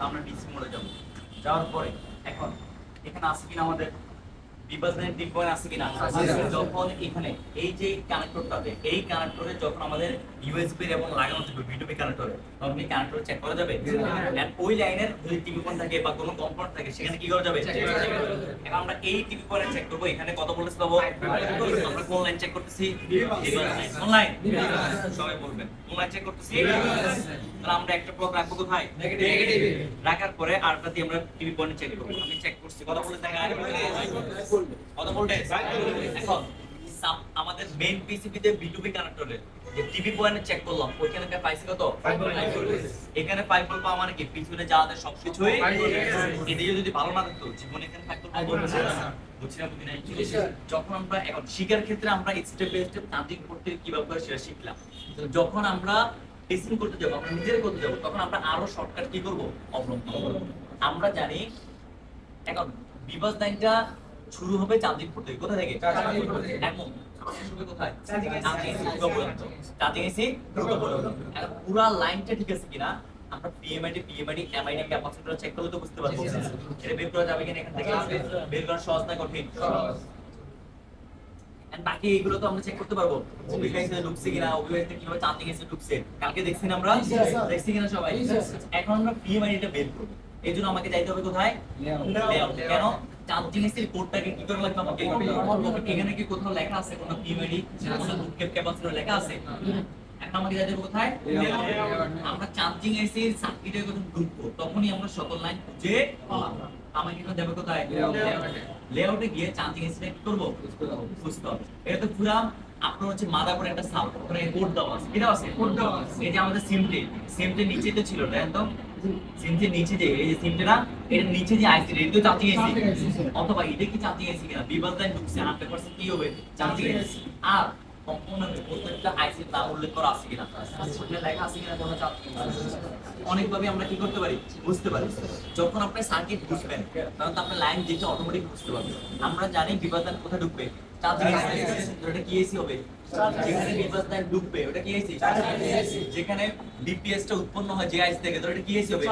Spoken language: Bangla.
আমরা ডিসি মোডে যাব। যাওয়ার পরে এখন এখানে আসে কিনা আমাদের বিভাজনের ডিপ পয়েন্ট আছে কিনা যখন এখানে এই যে কানেক্টরটাতে এই কানেক্টরে যখন আমাদের ইউএসবি এবং লাগানো থাকবে বিটুবি কানেক্টরে তখন এই কানেক্টর চেক করা যাবে? এন্ড ওই লাইনের যদি টিভি পয়েন্ট থাকে বা কোনো কম্পাউন্ড থাকে সেখানে কি করা যাবে? এখন আমরা এই টিভি পয়েন্ট চেক করব। এখানে কত ভোল্টেজ পাবো? আমরা কোন লাইন চেক করতেছি? কোন লাইন সবাই বলবেন। কোন লাইন চেক করতেছি? তাহলে আমরা একটা ব্লক রাখব কোথায়? রাখার পরে আরটা দিয়ে আমরা টিভি পয়েন্ট চেক করব। আমি চেক করছি। কত ভোল্টেজ দেখা আমাদের মেইন পিসিবি তে বিটুবি কানেক্টরে যে টিভি পয়েন্টে চেক করলাম ওইখানে পাইছি কত। এখানে 5 ভোল্ট পাওয়া মানে কি? পিছনে যা আছে সবকিছুই এদিকে যদি ভালো না থাকতো জীবনে এখানে 5 ভোল্ট পাবো Five volt। বুঝছি না বুঝি নাই? জি, স্যার। যখন আমরা এখন শিকার ক্ষেত্রে আমরা স্টেপ বাই স্টেপ করতে কীভাবে সেটা শিখলাম। যখন আমরা টেস্টিং করতে যাব আমরা নিজেরা করতে যাব তখন আমরা আরও শর্টকাট কি করব? অবলম্বন করব। আমরা জানি এখন বিবাস লাইনটা শুরু হবে চার্জিং করতে কোথা থেকে? থেকে। কোথায়? এসি। পুরা লাইনটা ঠিক আছে কিনা? আমরা PMID PMID MID capacitor check করলে তো বুঝতে পারব। এটা বের করা যাবে কিনা এখান থেকে? বের করা সহজ না কঠিন? বাকি এগুলো তো আমরা চেক করতে পারব। ঢুকছে কিনা? ওবিআইসে কীভাবে চার্জিং এসে ঢুকছে? কালকে দেখছি না আমরা দেখছি কিনা সবাই? এখন আমরা পিএমআইডিটা বের করব। এই জন্য আমাকে যাইতে হবে কোথায়? কেন? চার্জিং এসের কোডটাকে কি করে লাগবে আমাকে? এখানে কি কোথাও লেখা আছে? কোনো পিএমআইডি কোনো বুকের ক্যাপাসিটর লেখা আছে? এখন আমাকে যাইতে কোথায়? আমরা চার্জিং এসে সার্কিটে যখন ঢুকবো তখনই আমরা সকল লাইন খুঁজে আমাকে এখন যাবে কোথায়? লেআউটে গিয়ে চার্জিং এসে কি করব? বুঝতে হবে। এটা তো পুরা আপনার হচ্ছে মাদা করে একটা সাব ওখানে কোড দেওয়া আছে। কি আছে? কোড দেওয়া আছে। এই যে আমাদের সিমটে সিমটে নিচে তো ছিল তাই তো সিমটে নিচে যে এই যে সিমটে না এর নিচে যে আইসি এটা তো চার্জিং। অথবা এটা কি চার্জিং কিনা? বিবাদ লাইন ঢুকছে 100% কি হবে? চার্জিং আর কম্পোনেন্টে প্রত্যেকটা আইসি নাম উল্লেখ করা আছে কিনা? ওখানে লেখা আছে কিনা কোনো চার্জিং অনেকভাবে আমরা কি করতে পারি? বুঝতে পারি যখন আপনি সার্কিট বুঝবেন তখন তো আপনার লাইন দেখে অটোমেটিক বুঝতে পারবেন। আমরা জানি বিবাদান কোথায় ঢুকবে। যেখানে ডিপিএস টা উৎপন্ন হয় যে আইসি থেকে তো ওটা কি হবে।